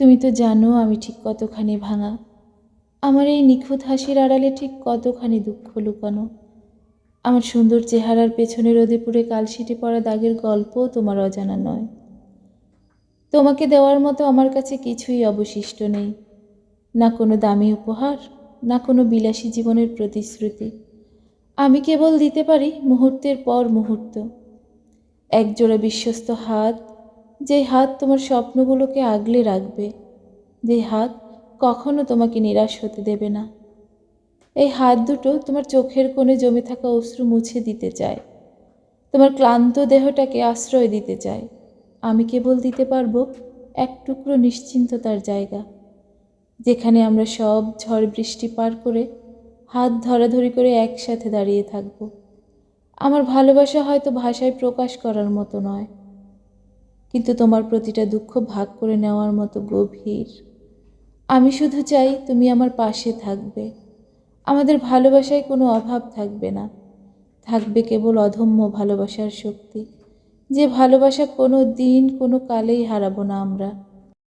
তুমি তো জানো আমি ঠিক কতখানি ভাঙা। আমার এই নিখুঁত হাসির আড়ালে ঠিক কতখানি দুঃখ লুকানো। আমার সুন্দর চেহারার পেছনে রোদে পুড়ে কালশিটে পড়া দাগের গল্পও তোমার অজানা নয়। তোমাকে দেওয়ার মতো আমার কাছে কিছুই অবশিষ্ট নেই। না কোনো দামি উপহার, না কোনো বিলাসী জীবনের প্রতিশ্রুতি। আমি কেবল দিতে পারি মুহূর্তের পর মুহূর্ত। একজোড়া বিশ্বস্ত হাত যে হাত তোমার স্বপ্নগুলোকে আগলে রাখবে, যে হাত কখনো তোমাকে নিরাশ হতে দেবে না। এই হাত দুটো তোমার চোখের কোণে জমে থাকা অশ্রু মুছে দিতে চায়। তোমার ক্লান্ত দেহটাকে আশ্রয় দিতে চায়। আমি কেবল দিতে পারব এক টুকরো নিশ্চিন্ততার জায়গা, যেখানে আমরা সব ঝড় বৃষ্টি পার করে হাত ধরাধরি করে একসাথে দাঁড়িয়ে থাকব। আমার ভালোবাসা হয়তো ভাষায় প্রকাশ করার মতো নয়। কিন্তু তোমার প্রতিটা দুঃখ ভাগ করে নেওয়ার মতো গভীর। আমি শুধু চাই তুমি আমার পাশে থাকবে। আমাদের ভালোবাসায় কোনো অভাব থাকবে না। থাকবে কেবল অধম্য ভালোবাসার শক্তি। যে ভালোবাসা কোনো দিন কোনো কালেই হারাবো না আমরা।